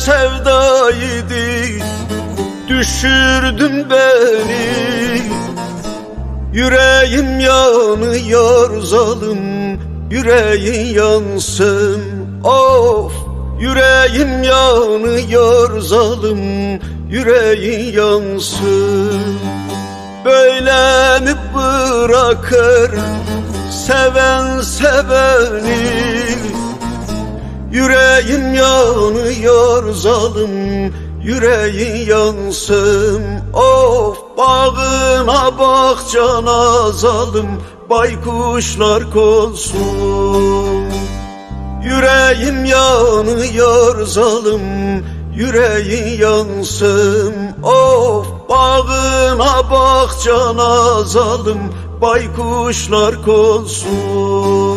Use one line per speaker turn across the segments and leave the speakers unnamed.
sevdaydı Düşürdün beni. Yüreğim yanıyor zalim Yüreğin yansın. Of Yüreğim yanıyor zalim Yüreğin yansın. Böyle mi bırakır Seven seveni. Yüreğim yanıyor zalim Yüreğin yansın Of bağına bahçana zalim Baykuşlar konsun. Yüreğim yanıyor zalim Yüreğin yansın Of bağına bahçana zalim Baykuşlar konsun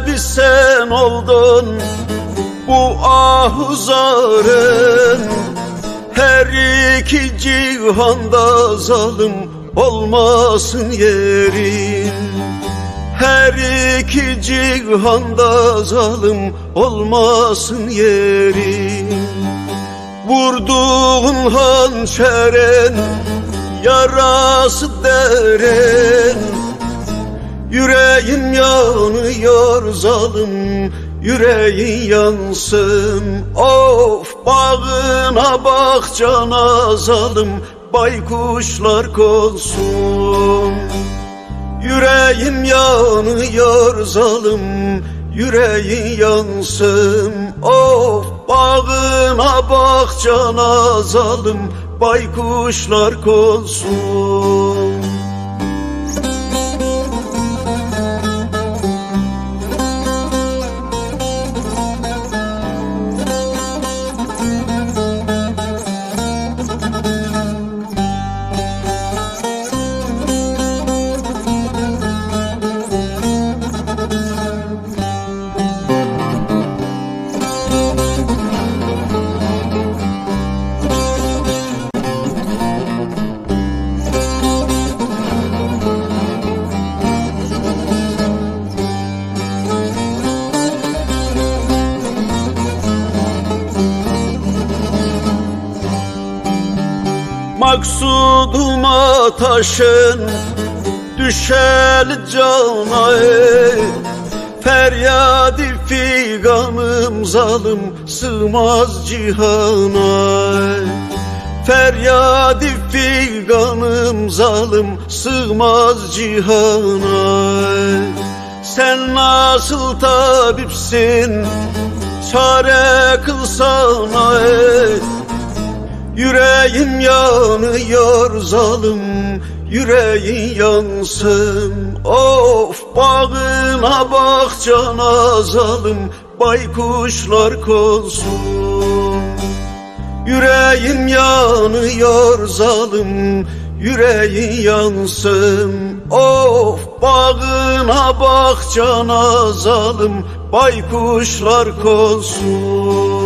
Sebebi sen oldun bu ahuzarın Her iki cihanda zalim olmasın yerin. Her iki cihanda zalim olmasın yerin. Vurduğun hançerin yarası derin Yüreğim yanıyor zalim Yüreğin yansın. Of bağına bahçana zalim Baykuşlar konsun. Yüreğim yanıyor zalim Yüreğin yansın. Of bağına bahçana zalim Baykuşlar konsun Maksuduma taşın düşel cana ey Feryadi figanım zalim sığmaz cihana ey. Feryadi figanım zalim sığmaz cihana ey. Sen nasıl tabipsin çare kılsana ey Yüreğim yanıyor zalim Yüreğin yansın. Of bağına bahçana zalim Baykuşlar konsun. Yüreğim yanıyor zalim Yüreğin yansın. Of bağına bahçana zalim Baykuşlar konsun